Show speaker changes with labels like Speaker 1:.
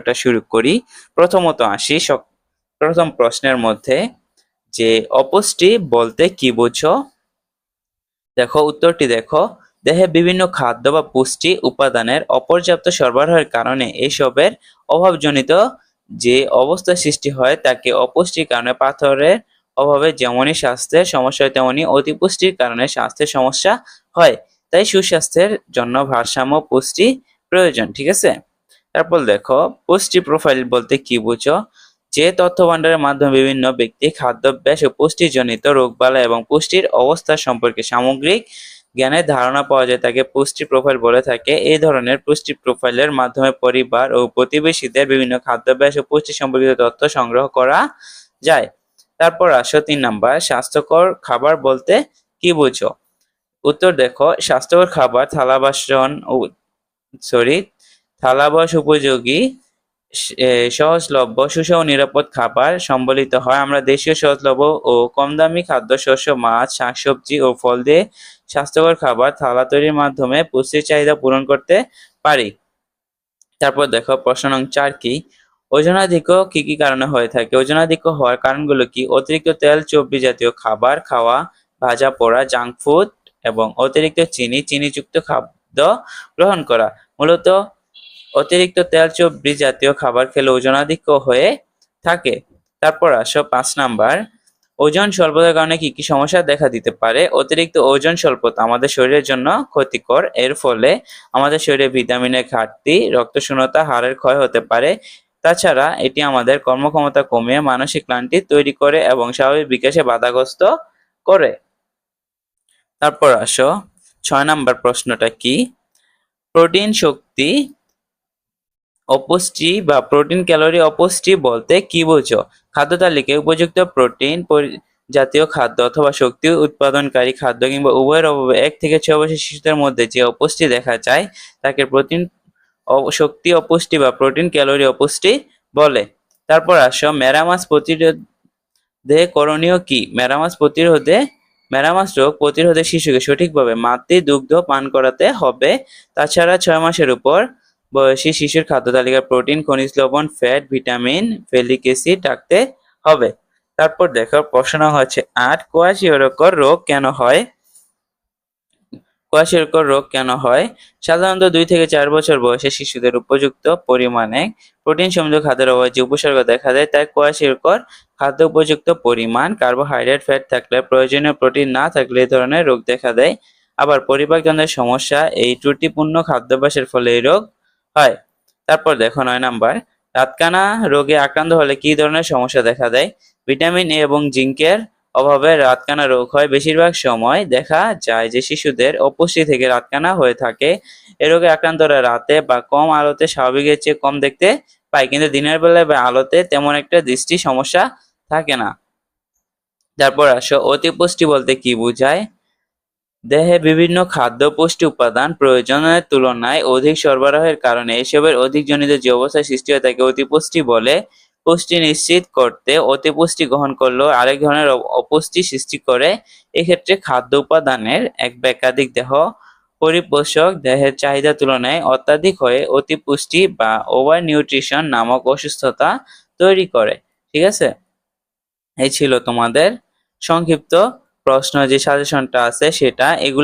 Speaker 1: ভিডিওটা শুরু করি। প্রথমত আসি প্রথম প্রশ্নের মধ্যে যে অপুষ্টি বলতে কি বুঝো? দেখো, উত্তরটি দেখো। দেহে বিভিন্ন খাদ্য বা পুষ্টি উপাদানের অপর্যাপ্ত সরবরাহের কারণে এসবের অভাবজনিত যে অবস্থা সৃষ্টি হয়, তাকে অপুষ্টির কারণে পাথরের অভাবে যেমনই স্বাস্থ্যের সমস্যা হয় তেমনি অতিপুষ্টির কারণে স্বাস্থ্যের সমস্যা হয়। তাই সুস্বাস্থ্যের জন্য ভারসাম্য পুষ্টি প্রয়োজন, ঠিক আছে? তারপর দেখো, পুষ্টি প্রোফাইল বলতে কি বুঝো? যে তথ্য ভান্ডারের মাধ্যমে বিভিন্ন ব্যক্তি, খাদ্যাভ্যাস ও পুষ্টিজনিত রোগবালাই এবং পুষ্টির অবস্থা সম্পর্কে সামগ্রিক জ্ঞানের ধারণা পাওয়া যায়, তাকে পুষ্টি প্রোফাইল বলে থাকে। এই ধরনের পুষ্টি প্রোফাইলের মাধ্যমে পরিবার ও প্রতিবেশীদের বিভিন্ন খাদ্যাভ্যাস ও পুষ্টি সম্পর্কিত তথ্য সংগ্রহ করা যায়। তারপর আসো তিন নাম্বার, স্বাস্থ্যকর খাবার বলতে কি বুঝো? উত্তর দেখো, স্বাস্থ্যকর খাবার, থালা বাসন সরি থালাবাস উপযোগী সহজলভ্য, সুষম নিরাপদ খাবার সম্বলিত হয়। আমরা দেশীয় সহজলভ্য ও কম দামি খাদ্যশস্য মাছ, শাকসবজি ও ফল দিয়ে স্বাস্থ্যকর খাবার থালা তৈরির মাধ্যমে পুষ্টির চাহিদা পূরণ করতে পারি। তারপর দেখো, প্রশ্ন নং চার কি? ওজনাধিক্য কি কি কারণে হয়ে থাকে? ওজনাধিক্য হওয়ার কারণগুলো কি? অতিরিক্ত তেল, চর্বি জাতীয় খাবার খাওয়া, ভাজা, পোড়া, জাঙ্ক ফুড এবং অতিরিক্ত চিনি, চিনিযুক্ত খাদ্য গ্রহণ করা। মূলত অতিরিক্ত তেল চর্বি জাতীয় খাবার খেলে ওজনাধিক্য হয়ে থাকে। তারপর আসো পাঁচ নাম্বার। ওজন স্বল্পতার কারণে কি কি সমস্যা দেখা দিতে পারে? অতিরিক্ত ওজন স্বল্পতা আমাদের শরীরের জন্য ক্ষতিকর। এর ফলে আমাদের শরীরে ভিটামিনের ঘাটতি রক্ত শূন্যতা হাড়ের ক্ষয় হতে পারে। তাছাড়া এটি আমাদের কর্মক্ষমতা কমিয়ে মানসিক ক্লান্তি তৈরি করে এবং স্বাভাবিক বিকাশে বাধাগ্রস্ত করে। তারপর আসো ছয় নাম্বার প্রশ্নটা কি? প্রোটিন শক্তি অপুষ্টি বা প্রোটিন ক্যালোরি অপুষ্টি বলতে কি বোঝো? খাদ্য তালিকায় উপযুক্ত প্রোটিন পরি- জাতীয় খাদ্য অথবা শক্তি উৎপাদনকারী খাদ্য কিংবা উভয়ের অভাবে এক থেকে ছয় বছর শিশুদের মধ্যে যে অপুষ্টি দেখা যায়, তাকে প্রোটিন শক্তি অপুষ্টি বা প্রোটিন ক্যালোরি অপুষ্টি বলে। তারপর আসো, মেরামাস প্রতিরোধে করণীয় কি? মেরামাস প্রতিরোধে, মেরামাস রোগ প্রতিরোধে শিশুকে সঠিকভাবে মাতৃ দুগ্ধ পান করাতে হবে। তাছাড়া ছয় মাসের উপর বয়সী শিশুর খাদ্য তালিকায় প্রোটিন, খনিজ লবণ, ফ্যাট, ভিটামিন, ফেলিক অ্যাসিড রাখতে হবে। তারপর দেখো প্রশ্ন হচ্ছে আট কোয়াশিওরকর রোগ কেন হয়? কোয়াশিওরকর রোগ কেন হয়? সাধারণত দুই থেকে চার বছর বয়সে শিশুদের উপযুক্ত পরিমাণে প্রোটিন সমৃদ্ধ খাদ্যের অভাবে যে উপসর্গ দেখা দেয়, তাই কোয়াশিওরকর খাদ্য উপযুক্ত পরিমাণ, কার্বোহাইড্রেট, ফ্যাট থাকলে প্রয়োজনীয় প্রোটিন না থাকলে এই ধরনের রোগ দেখা দেয়। আবার পরিপাকতন্ত্রের সমস্যা, এই ত্রুটিপূর্ণ খাদ্যাভ্যাসের ফলে এই রোগ হয়। তারপর দেখো নয় নাম্বার, রাতকানা রোগে আক্রান্ত হলে কি ধরনের সমস্যা দেখা দেয়? ভিটামিন এ এবং জিঙ্কের অভাবে রাতকানা রোগ হয়। বেশিরভাগ সময় দেখা যায় যে শিশুদের অপুষ্টি থেকে রাতকানা হয়ে থাকে। এ রোগে আক্রান্তরা রাতে বা কম আলোতে স্বাভাবিকের চেয়ে কম দেখতে পায়, কিন্তু দিনের বেলায় বা আলোতে তেমন একটা দৃষ্টি সমস্যা থাকে না। তারপর আসো অতিপুষ্টি বলতে কি বোঝায়? দেহে বিভিন্ন খাদ্য পুষ্টি উপাদান প্রয়োজনের তুলনায় অধিক সরবরাহের কারণে এসবের অধিক জনিত যে অবস্থা সৃষ্টি হয় তাকে অতিপুষ্টি বলে। পুষ্টি নিশ্চিত করতে অতিপুষ্টি গ্রহণ করলেও আরেক ধরনের অপুষ্টি সৃষ্টি করে। এক্ষেত্রে খাদ্য উপাদানের এক বা একাধিক দেহ পরিপোষক দেহের চাহিদা তুলনায় অত্যাধিক হয়ে অতিপুষ্টি বা ওভার নিউট্রিশন নামক অসুস্থতা তৈরি করে। ঠিক আছে? এই ছিল তোমাদের সংক্ষিপ্ত প্রশ্ন যে সাজেশনটা আছে সেটা এগুলো